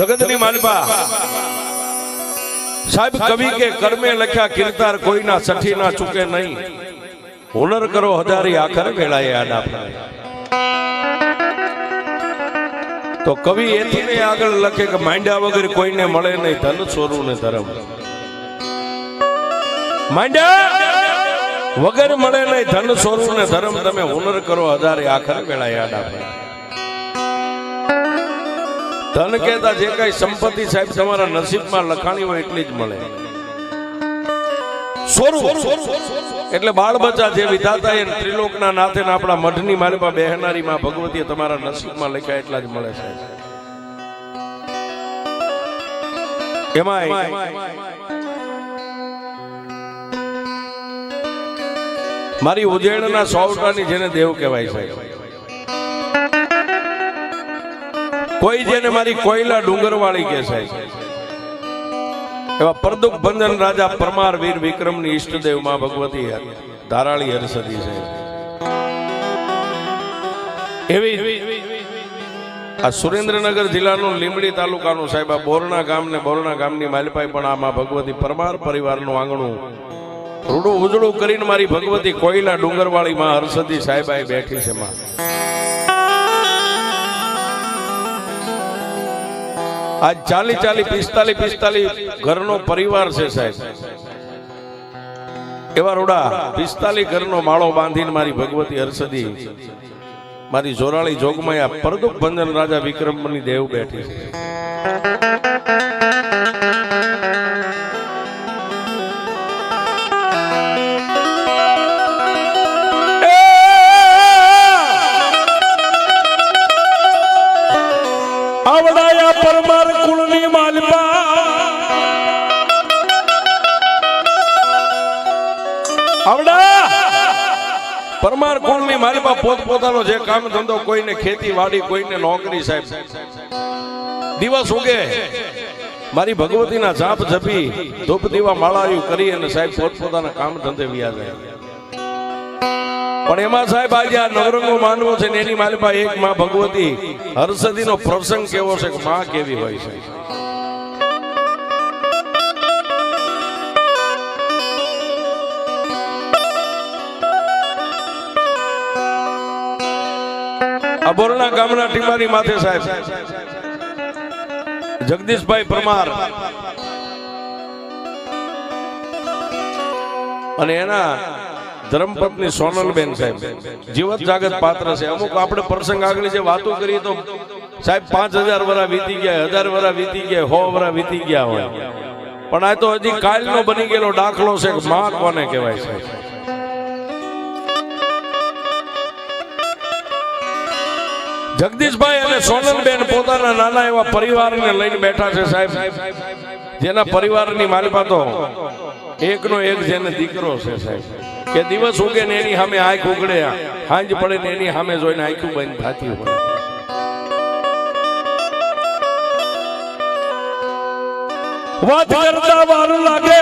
જગતની માલપા. સાહેબ કવિ કે કર્મે લખ્યા કિરતાર કોઈના સઠી ના ચૂકે નહીં. હુનર કરો હજારી આખર વેળાએ આડા ફરાય. તો કવિ એથી ને આગળ લખે કે માંડ્યા વગર કોઈને મળે નહીં ધન સોરું ને ધર્મ. માંડ્યા વગર મળે નહીં ધન સોરું ને ધર્મ. તમે હુનર કરો હજારે આખર વેળાએ આડા ફરાય. ધન કહેતા જે કઈ સંપત્તિ સાહેબ તમારા નસીબમાં લખાણી હોય એટલી જ મળે. એટલે બાળ બચ્ચા જે વિધાતા એ ત્રિલોકના નાથે આપણા મઢની માલિપા બેહનારી માં ભગવતીએ તમારા નસીબમાં લખ્યા એટલા જ મળે છે. એમાં મારી ઉજેણના સોવટાની જેને દેવ કહેવાય છે કોઈ જેને મારી કોયલા ડુંગરવાળી કે છે. એવા પરદુક બંધન રાજા પરમાર વીર વિક્રમની ઈષ્ટદેવમાં ભગવતી ધારાળી હરસદી છે. એવી આ સુરેન્દ્રનગર જિલ્લાનું લીંબડી તાલુકાનું સાહેબ, આ બોરણા ગામ ને બોરણા ગામની માલપાઈ પણ આમાં ભગવતી પરમાર પરિવારનું આંગણું રૂડું ઉજળું કરીને મારી ભગવતી કોયલા ડુંગરવાળી માં હરસદી સાહેબાઈ બેઠી છે માં. આજ ચાલી ચાલી, પિસ્તાલી પિસ્તાલી ઘરનો પરિવાર છે સાહેબ. એવા રોડા, પિસ્તાલી ઘરનો માળો બાંધીને મારી ભગવતી હર્ષદી મારી જોરાળી જોગમાં આ પરદુક બંધન રાજા વિક્રમની દેવ બેઠી છે. પરમાર કુળની માલપા પોત પોતાનો જે કામ ધંધો, કોઈને ખેતી વાડી કોઈને નોકરી સાહેબ. દિવસ ઉગે મારી ભગવતીના જાપ જપી ધૂપ દીવા માળાયું કરી અને સાહેબ પોત પોતાના કામ ધંધે વ્યા જાય પણ એમાં સાહેબ આજે આ નવરંગો માનવો છે ને એની માલિપા એક માં ભગવતી હર્ષદીનો પ્રસંગ કેવો છે કે માં કેવી હોય છે? આ બોરણા ગામના ટીમારી માથે સાહેબ. જગદીશભાઈ પરમાર. અને એના ધર્મપત્ની સોનલબેન સાહેબ. જીવત જાગત પાત્ર છે. અમુક આપણે પ્રસંગ આગળ જે વાતો કરીએ તો સાહેબ પાંચ હજાર વરા વીતી ગયા, હજાર વરા વીતી ગયા હો વરા વીતી ગયા હોય. પણ આ તો હજી કાલનો બની ગયેલો દાખલો છે માં કોને કહેવાય છે. જગદીશભાઈ અને સોનલબેન પોતાના નાના એવા પરિવારને લઈને બેઠા છે સાહેબ. જેના પરિવારની માલિપા તો એકનો એક જેને દીકરો છે સાહેબ. કે દિવસ ઉગે ને એની સામે આંખ ઉગડે હાંજ પડે ને એની સામે જોઈને આંખું બંધ થતી હોય. વાત કરતા વાર લાગે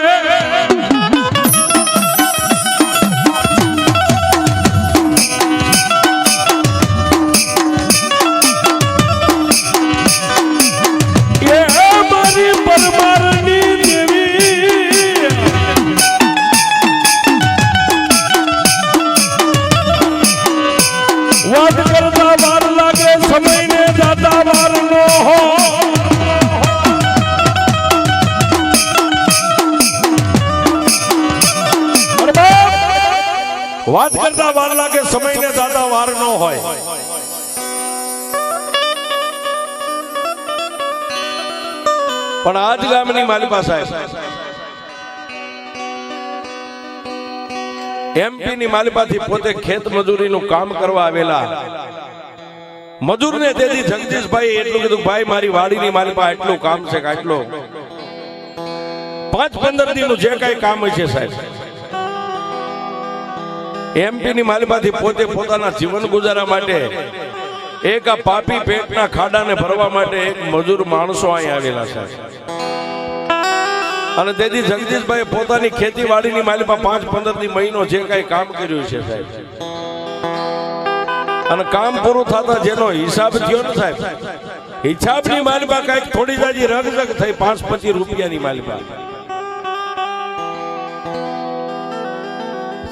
પણ આજ ગામની માલિકા સાહેબ એમપી ની માલિપાથી પોતે ખેત મજૂરીનું કામ કરવા આવેલા. મજૂરને તેથી જગદીશભાઈ એટલું કીધું ભાઈ, મારી વાડીની માલિપા એટલું કામ છે આટલું. પાંચ પંદર દિનનું જે કઈ કામ હોય છે સાહેબ. એમપી ની માલિપાથી પોતે પોતાના જીવન ગુજારા માટે એક આ પાપી પેટના ખાડાને ભરવા માટે એક મજૂર માણસો અહીં આવેલા છે. અને તેથી જગદીશભાઈ પોતાની ખેતીવાડીની માલિકમાં પાંચ પંદરથી મહિનો જે કઈ કામ કર્યું છે સાહેબ. અને કામ પૂરું થતા જેનો હિસાબ થયો ને સાહેબ. હિસાબની માલિકા કંઈક થોડી જાજી રગજગ થઈ પાંચ પચીસ રૂપિયાની માલિકા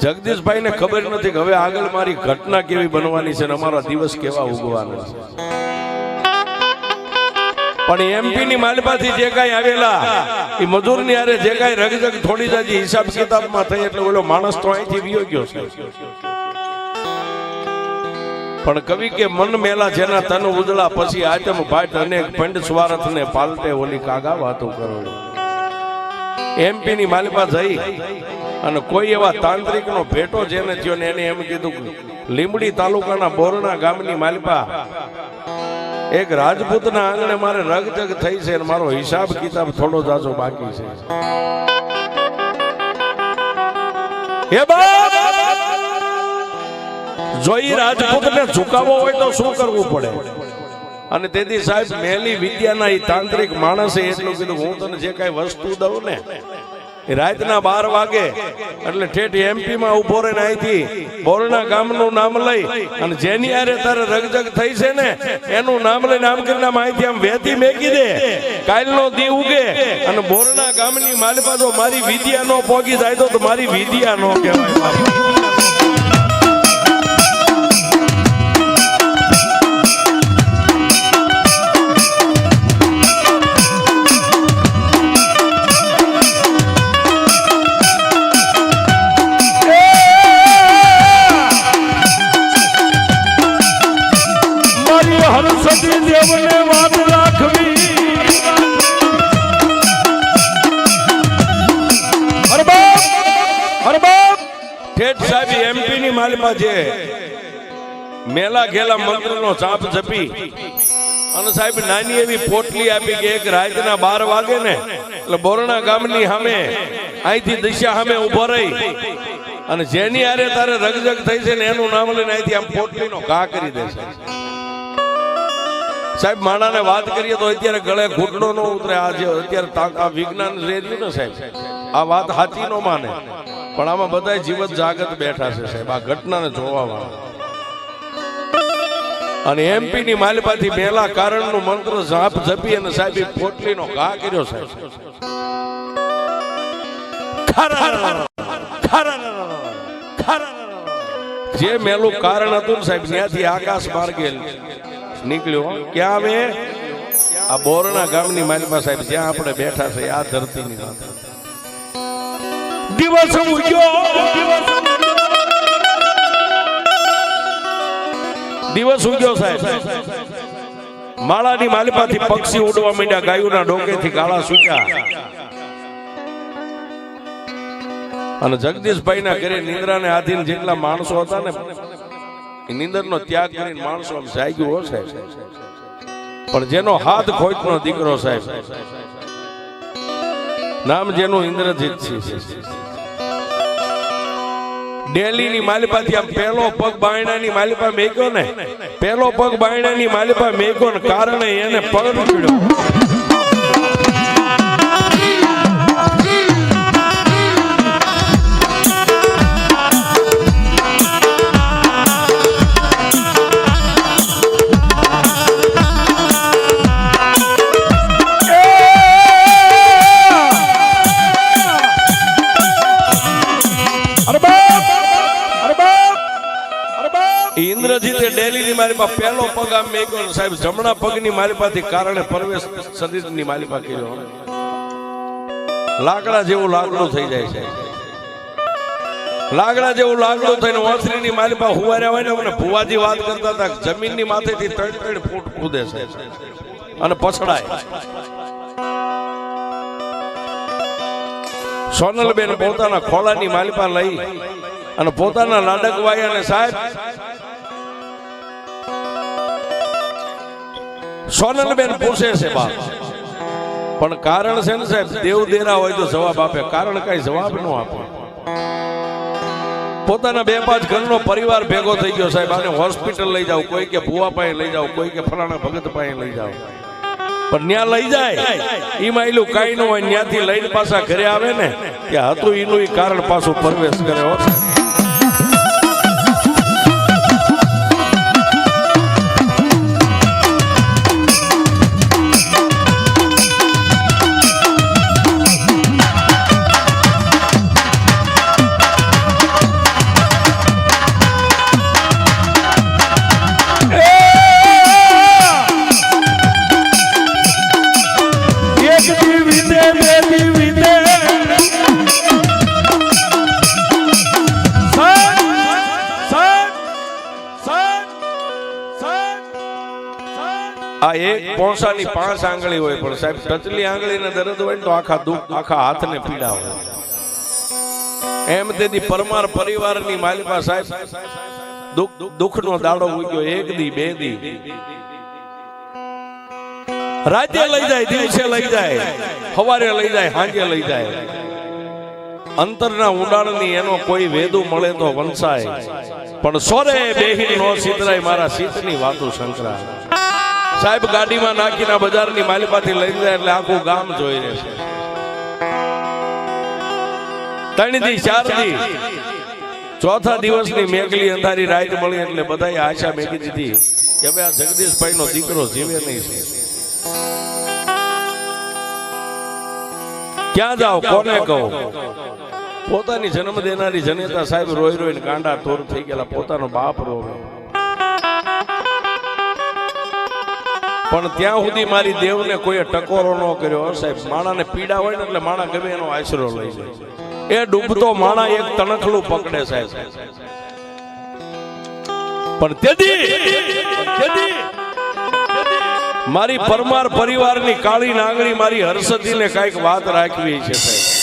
જગદીશભાઈ ને ખબર નથી કે હવે આગળ મારી ઘટના કેવી બનવાની છે અને અમારા દિવસ કેવા ઉગવાના છે. પણ એમપી ની માલપાથી જે કાંઈ આવેલા, એ મજૂરની હારે જે કાંઈ રગજગ થોડી જાજી હિસાબ કિતાબમાં થઈ એટલે ઓલો માણસ તો અહીંથી વિયો ગયો છે. પણ કવિ કે મન મેલા જેના તન ઉજળા પછી આતમ ભાટ અનેક પંડ સ્વાર્થ ને પાલટે ઓલી કાગા વાતો કરો. એમપી ની માલિપા જઈ અને કોઈ એવા તાંત્રિક નો ભેટો જેને થયો ને એને એમ કીધું લીમડી તાલુકાના બોરણા ગામની માલિપા એક રાજપૂતના આંગણે મારે રગજગ થઈ છે અને મારો હિસાબ કિતાબ થોડો જાજો બાકી છે. હે બાપ! જો ઈ રાજપૂતને ઝુકાવવો હોય તો શું કરવું પડે? અને તેથી સાહેબ, મેલી વિદ્યાના એ તાંત્રિક માણસે એટલું કીધું, હું તને જે કાંઈ વસ્તુ દઉં ને રાતના બાર વાગે એટલે ઠેઠ એમપી માં ઊભો રહીને અહીંથી બોરણા ગામનું નામ લઈ અને જેની આરે તારે રગજગ થઈ છે ને, એનું નામ લઈને આમ કરીને માહિતી આમ વેતી મેકી દે. કાલનો દી ઉગે અને બોરણા ગામની માલિકા જો મારી વિદ્યા નો પોગી જાય તો મારી વિદ્યા નો કહેવાય એમપી ની માલમાં છે. મેલા ઘેલા મંત્રનો ચાપ જપી. અને સાહેબ, નાની એવી પોટલી આપી કે એક રાતના બાર વાગે ને, એટલે બોરણા ગામની સામે, અહીંથી દિશા સામે ઊભો રહી. અને જેની આરે તારે રગજગ થઈ છે ને, એનું નામ લઈને અહીંથી આમ પોટલીનો ઘા કરી દેશે સાહેબ, માણાને વાત કરીએ તો અત્યારે ગળે ઘૂંટડો નો ઉતરે. આ અત્યારે આ વિજ્ઞાન રેડ્યું ને સાહેબ, આ વાત સાચી નો માને. પણ આમાં બધા જીવત જાગત બેઠા છે સાહેબ, આ ઘટનાને જોવા અને એમપી ની માલિપાથી પહેલા કારણનું મંત્ર જાપ જપી અને સાહેબ પોટલી નો ઘા કર્યો સાહેબ. જે મેલું કારણ હતું સાહેબ, ત્યાંથી આકાશ માર્ગે નીકળ્યો ક્યાં આવે? આ બોરણા ગામની માલિપા સાહેબ જ્યાં આપણે બેઠા છે, આ ધરતીની માથે. દિવસ ઉગ્યો. દિવસ ઉગ્યો સાહેબ. માળાની માલિપાથી પક્ષી ઉડવા માંડ્યા, ગાયોના ડોકેથી ગાળા સૂક્યા અને જગદીશભાઈ ના ઘરે નિંદ્રાને આધીન જેટલા માણસો હતા ને નિંદરનો ત્યાગ કરીને માણસો આમ જાગ્યું પણ જેનો હાથ ખોટનો દીકરો સાહેબ, નામ જેનું ઇન્દ્રજીત છે. ડેલીની માલિપાથી આમ પહેલો પગ બાયણાની માલિપા મેક્યો ને, પહેલો પગ બાયણાની માલિપા મેક્યો ને કારણે એને પગ પીડ્યો મારી પહેલો પગ આમ મેક્યો ને સાહેબ, જમણા પગની માલિપાથી કારણે પરવેશ શરીરની માલિપા કર્યો લાકડા જેવું લાકડું થઈ જાય છે. લાકડા જેવું લાકડું થઈને ઓસરીની મારી પાસે હુવાર્યા હોય ને મને ભુવાજી વાત કરતા હતા જમીનની માથેથી ત્રણ ત્રણ ફૂટ કૂદે છે અને પછડાય. સોનલબેન પોતાના ખોળાની માલિપા લઈ અને પોતાના લાડકવાઈ અને સાહેબ સોનલબેન પૂછે છે બાપ પણ કારણ છે ને સાહેબ દેવ દેરા હોય તો જવાબ આપે. કારણ કઈ જવાબ ન આપે. પોતાના બે પાંચ ઘરનો પરિવાર ભેગો થઈ ગયો સાહેબ આને હોસ્પિટલ લઈ જાવ કોઈ કે ભુવા પાસે લઈ જાવ કોઈ કે ફલાણા ભગત પાસે લઈ જાવ પણ ન્યા લઈ જાય. ઈમાં એલું કઈ ન હોય. ન્યાથી લઈને પાછા ઘરે આવે ને કે હતું એનું એ કારણ પાછું પ્રવેશ કરે હો. પાંચ આંગળી હોય, પણ સાહેબ, ટચલી આંગળીને દર્દ હોય તો આખા દુઃખ આખા હાથને પીડા હોય. એમ તેથી પરમાર પરિવારની માલિકા સાહેબ, દુઃખ, દુઃખનો દાડો ઉગ્યો, એક દી, બે દી. રાતે લઈ જાય, દિવસે લઈ જાય, સવારે લઈ જાય, સાંજે લઈ જાય. અંતરના ઉડાણની એનો કોઈ વેદુ મળે તો વંશાય. પણ સોરે બેહી નો સિદ્ધરાય મારા સીતની વાતો શંકરા સાહેબ, ગાડીમાં નાખીને બજારની માલિપાથી લઈ જાય એટલે આખું ગામ જોઈ રહે છે. ત્રણ દી ચાર ચોથા દિવસની મેઘલી અંધારી રાઈટ મળી એટલે બધાએ આશા મેકી દીધી કે હવે આ જગદીશભાઈ નો દીકરો જીવે નહીં છે. ક્યાં જાઓ, કોને કહો? પોતાની જન્મ દેનારી જનેતા સાહેબ રોઈ રોઈને કાંડા તોર થઈ ગયેલા પોતાનો બાપ રોવે. પણ ત્યાં સુધી મારી દેવને કોઈએ ટકોરો ન કર્યો. સાહેબ, માણાને પીડા હોય ને એટલે માણા ગમે એનો આશરો લઈ જાય. એ ડૂબતો માણા એક તણખલું પકડે, સાહેબ. પણ મારી પરમાર પરિવારની કાળી નાગરી મારી હર્ષદીને કાંઈક વાત રાખવી છે, સાહેબ.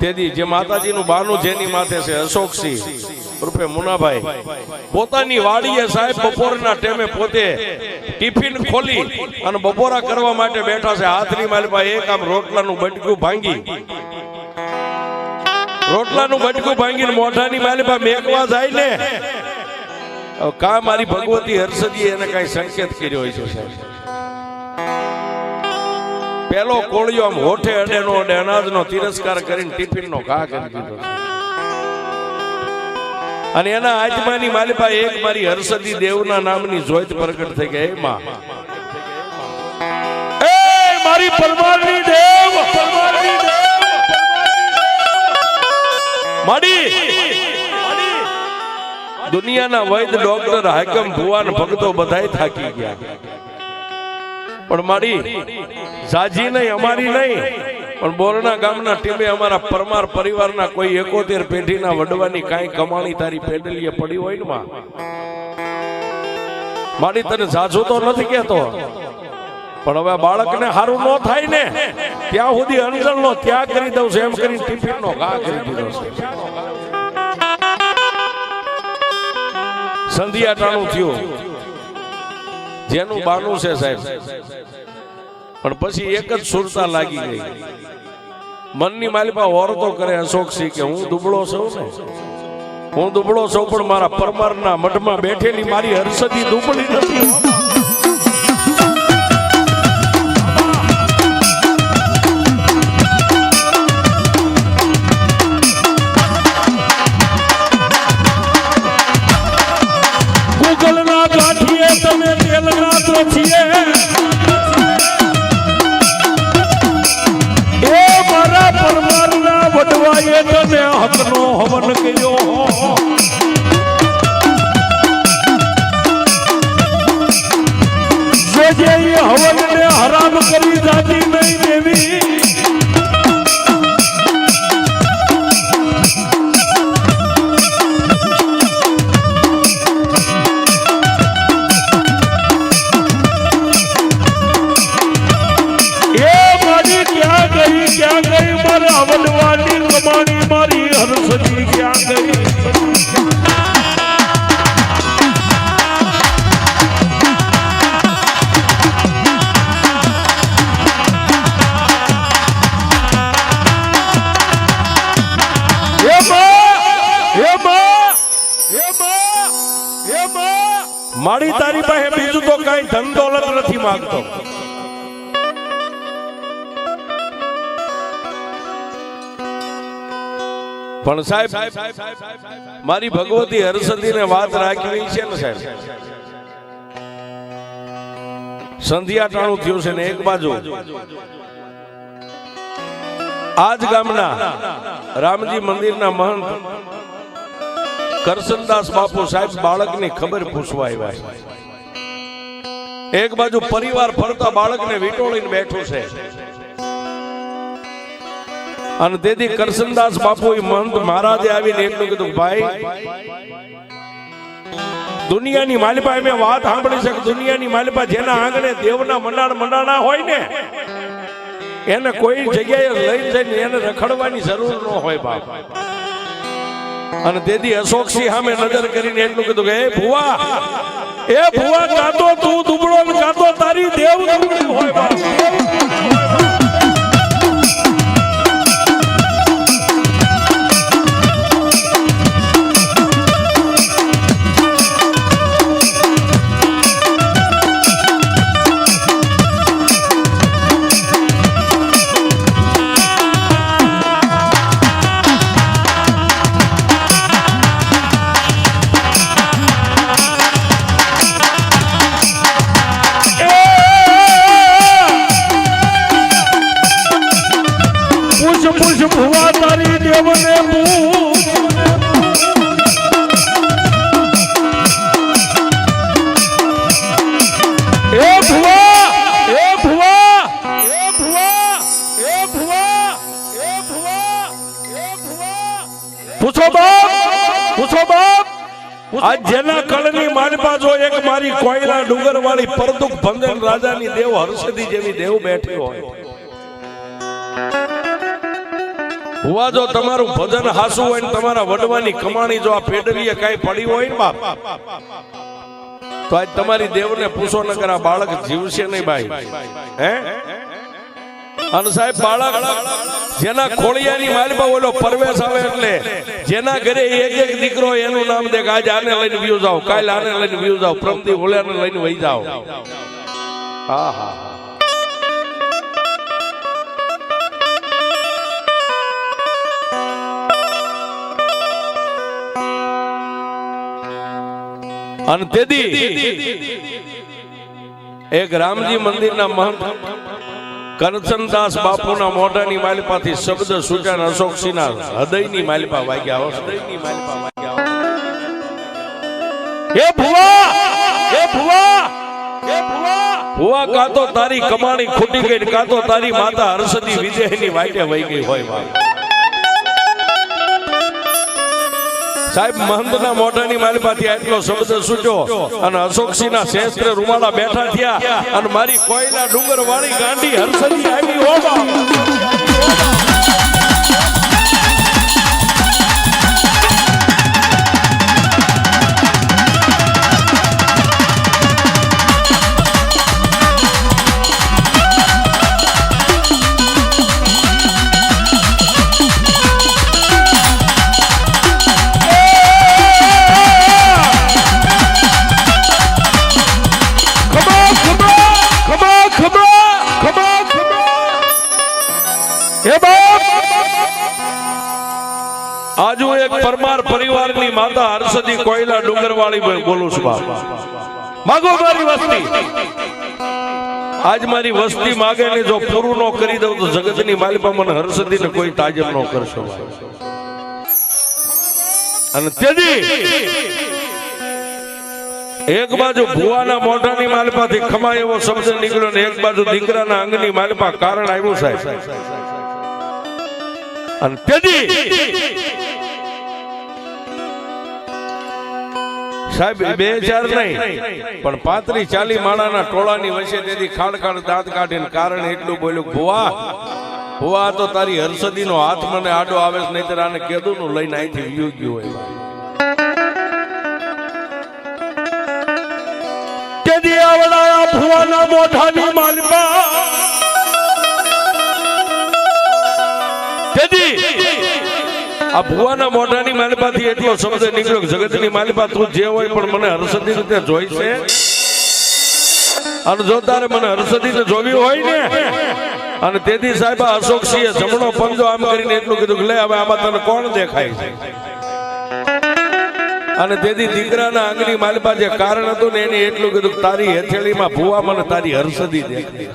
તેથી જે માતાજીનું બાનું જેની માથે છે અશોકસિંહ, રૂપે મુનાભાઈ. પોતાની વાડીએ સાહેબ બપોરના ટેમે પોતે ટિફિન ખોલી અને બપોરા કરવા માટે બેઠા છે. હાથની માલમાં એક આમ રોટલાનું બટકું ભાંગી. રોટલાનું બટકું ભાંગીને મોઢાની માલમાં મેકવા જાય ને. કા મારી ભગવતી હર્ષદીએ એને કઈ સંકેત કર્યો હોય છે સાહેબ? પેલો કોળિયો આમ હોઠે અડેનો અડે, અનાજનો તિરસ્કાર કરીને ટિફિનનો ઘા કરી દીધો અને એના આજમાની માલિપા એક મારી હર્ષદી દેવના નામની જોઈત પ્રગટ થઈ ગઈ. માં. એ મારી પરમારની દેવ પરમારની દેવ. માડી. દુનિયાના વૈદ ડોક્ટર હાકમ ભુવાન ભક્તો બધાય થાકી ગયા. પણ મારી જાજી નહીં, અમારી નહીં. પણ બોરણા ગામના ટીમે અમારા પરમાર પરિવારના કોઈ એકોતેર પેઢીના વડવાની કાંઈ કમાણી તારી પેડલીએ પડી હોય ને માં? મારી તને જાજુ તો નથી કેતો પણ હવે બાળકને હારું ન થાય ને. ત્યાં સુધી અંજળ નો ત્યાગ કરી દઉં છું, એમ કરીને ટિફિન નો ઘા કરી દીધો છે. સંધિયા ટાણું થયું. જેનું બાનું છે સાહેબ. પણ પછી એક જ સુરતા લાગી ગઈ. મનની માલિપા ઓરતો કરે અશોકસિંહ કે હું દુબળો છું ને. હું દુબળો છું પણ મારા પરમારના મઠમાં બેઠેલી મારી હર્ષદી દુબળી નથી તને હકનો હવન કર્યો. જે જે એ હરામ કરી જાતી મારી તારી પાસે બીજું તો કઈ ધન દોલત નથી માંગતો. પણ સાહેબ મારી ભગવતી હર્ષદીને વાત રાખવી છે ને સાહેબ? સંધ્યા ટાણું થયું છે ને એક બાજુ. આજ ગામના રામજી મંદિરના મહંત કરસનદાસ બાપુ સાહેબ બાળકની ખબર પૂછવા આવ્યા એક બાજુ પરિવાર ફરતા બાળકને વીટોળીને બેઠું છે. અને તેથી કરસનદાસ બાપુ મહંત મહારાજે આવીને એટલું કીધું, ભાઈ, દુનિયાની માલિપા, મેં વાત સાંભળી છે દુનિયાની માલિપા જેના આંગણે દેવના મંડાણ મંડાણા હોય ને, એને કોઈ જગ્યાએ લઈ જઈને એને રખડવાની જરૂર ન હોય બાપ. અને તેથી અશોકસિંહ સામે નજર કરીને એટલું કીધું કે ભુવા, એ ભુવા કાતો તું, દુબળો કાતો તારી દેવ હોય પરદુખ રાજાની દેવ હર્ષદી જેવી દેવ બેઠી હોય. હુવા જો તમારું ભજન હાસું હોય તમારા વડવાની કમાણી જો આ પેડવીએ કઈ પડી હોય ને બાપ, તો આજ તમારી દેવને પૂછો ન કરા બાળક જીવશે નહીં ભાઈ હે? અને સાહેબ, બાળક જેના ખોળિયાની માલમાં ઓલો પરવેશ આવે એટલે જેના ઘરે એક એક દીકરો એનું નામ દે કે આજે આને લઈને વ્યૂ જાઓ, કાલે આને લઈને વ્યૂ જાઓ પ્રમદી ઓલાને લઈને વહી જાઓ. હા હા અને તેથી એક રામજી મંદિરના મહંત કરચનદાસ બાપુના મોઢાની માલિપાથી શબ્દ સૂચન અશોકસિંહના હૃદયની માલિપા વાગ્યા હૃદયની માલિપા વાગ્યા. હે ભુવા! હે ભુવા! હે ભુવા! ભુવા કાં તો તારી કમાણી ખૂટી ગઈ ને કાં તો તારી માતા હર્ષદી વિજયની વાટે વહી ગઈ હોય બાપ સાહેબ મહંતના મોઢાની માલિપાથી આટલો શબ્દ સૂચો અને અશોકસિંહના શેસ્ત્ર રૂમાલા બેઠા થયા અને મારી કોઈના ડુંગર વાળી ગાંડી હર્ષદી આવી હો બાપ ડુંગરવાળી બોલું છું માગો મારી વસ્તી. આજ મારી વસ્તી માગે ને જો પૂરું ન કરી દઉં તો જગતની માલિપા મને હર્ષદીને કોઈ તાજર ન કરશો અને તેથી એક બાજુ ભુવાના મોઢાની માલિપાથી ખમાય એવો શબ્દ નીકળ્યો ને એક બાજુ દીકરાના અંગની માલિપા કારણ આવ્યું સાહેબ. અને તેથી સાહેબ બે ચાર નહીં. પણ પાંત્રી ચાલી માળાના ટોળાની વચ્ચે તેથી ખાડ ખાડ દાંત કાઢીને કારણ એટલું બોલ્યું ભુવા ભુવા તો તારી હર્ષદીનો હાથ મને આડો આવે છે નહીતર આને કેદું નું લઈને અહીંથી વ્યુ ગયું હોય કેદી આવડાયા ભુવાના મોઢાની માલમાં તેથી આ ભુવાના મોઢાની માલિપાથી એટલો શબ્દ નીકળ્યો જગતની માલિપા તું જે હોય પણ મને હર્ષદી રીતે જોઈશે અને જો તારે મને હર્ષદીને જોવી હોય ને, અને તેથી સાહેબ અશોકસિંહે જમણો પંજો આમ કરીને એટલું કીધું કે, લે, હવે આમાં તને કોણ દેખાય? છે અને તેથી દીકરાના આંગળી માલિપા જે કારણ હતું ને એને એટલું કીધું તારી હેથેળીમાં ભુવા મને તારી હર્ષદી દેખાય.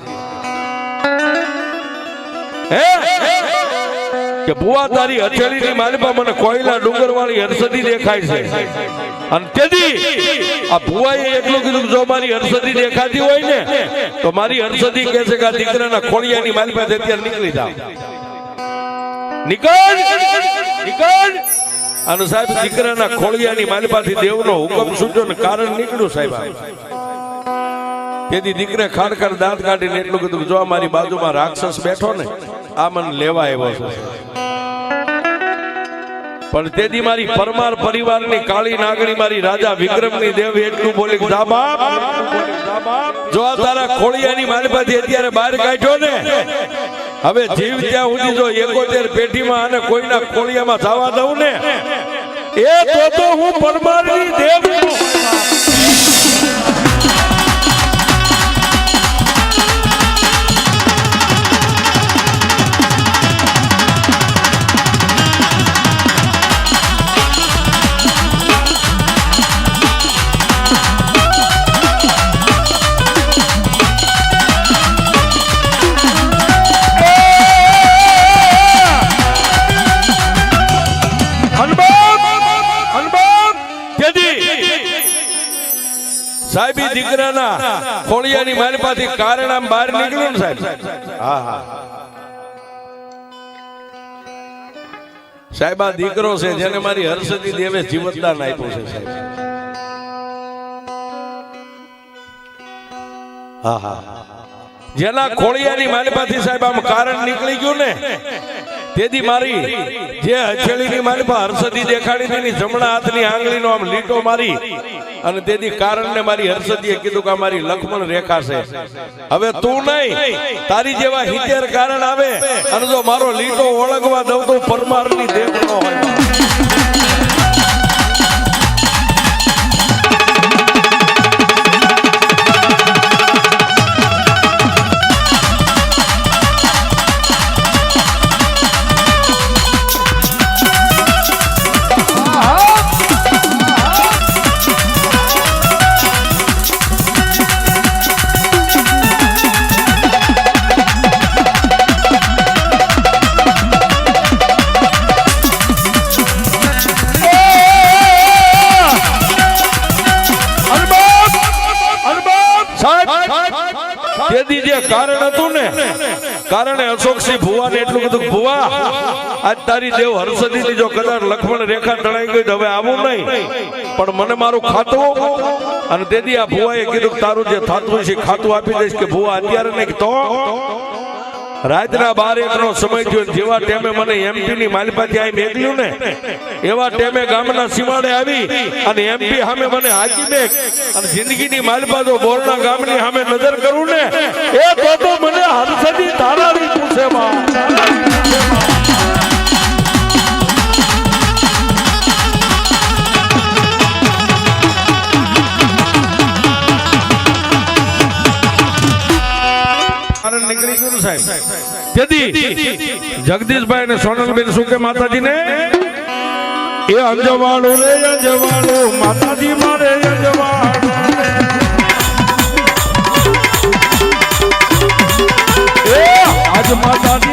હે? કે ભુવા તારી હથેળીની માલિપા મને કોયલા ડુંગર વાળી હરસદી દેખાય છે. અને તેથી આ ભુવાએ એટલું કીધું જો મારી હરસદી દેખાતી હોય ને, તો મારી હરસદી કહે છે કે આ દીકરાના ખોડિયાની માલિપા અત્યારે નીકળી જાવ નીકળ નીકળ. અને સાહેબ, દીકરાના ખોળિયાની માલિપાથી દેવનો હુકમ છૂટ્યો ને કારણ નીકળ્યું સાહેબ તેથી દીકરે ખાડખડ દાંત કાઢીને એટલું કીધું જો મારી બાજુમાં રાક્ષસ બેઠો ને આ મને લેવા આવ્યો છે. પણ તેથી મારી પરમાર પરિવારની કાળી નાગણી મારી રાજા વિક્રમની દેવ એટલું બોલી, જા આ તારા ખોળિયાની માલિપાથી અત્યારે બહાર કાઢ્યો ને, હવે જીવ ત્યાં સુધી જો એકોતેર પેઢીમાં અને કોઈના ખોળિયામાં જવા દઉં ને, એ તો હું પરમારની દેવ દીકરાના ખોળિયાની માલિપાથી કારણ આમ બહાર નીકળ્યું સાહેબ. હા હા સાહેબ, આ દીકરો છે જેને મારી હર્ષદી દેવે જીવતદાન આપ્યું છે સાહેબ. હા હા જેના ખોળિયાની માલિપાથી સાહેબ આમ કારણ નીકળી ગયું ને તેથી મારી જે હથેળીની મારી હર્ષદી દેખાડી તેની જમણા હાથની આંગળીનો આમ લીટો મારી અને તેથી કારણને મારી હર્ષદીએ કીધું કે મારી લક્ષ્મણ રેખા છે. હવે તું નહીં, તારી જેવા હિતેર કારણ આવે અને જો મારો લીટો ઓળખવા દઉં તો પરમારની દેખ ન હોય. પણ મને મારું ખાતું અને દેદી આ ભુવાએ કીધું તારું જે થતું છે ખાતું આપી દઈશ કે ભુવા અત્યારે નહીં તો રાતના બાર એક નો સમય થયો જેવા ટેમે મને એમપી ની માલિપાથી અહીં મેકલ્યું ને, એવા ટેમે ગામના સીમાડે આવી અને એમપી સામે મને હાકી મેક અને જિંદગીની માલિપા તો બોરના ગામની સામે નજર કરું ને, એ તો મને હરસદી તારાની પૂછે માં. સાહેબ. તેથી જગદીશભાઈ અને સોનલબેન શું કે માતાજીને? એ અંજવાળું રે અંજવાળું માતાજી મારે અંજવાળું. એ આજ માતાજી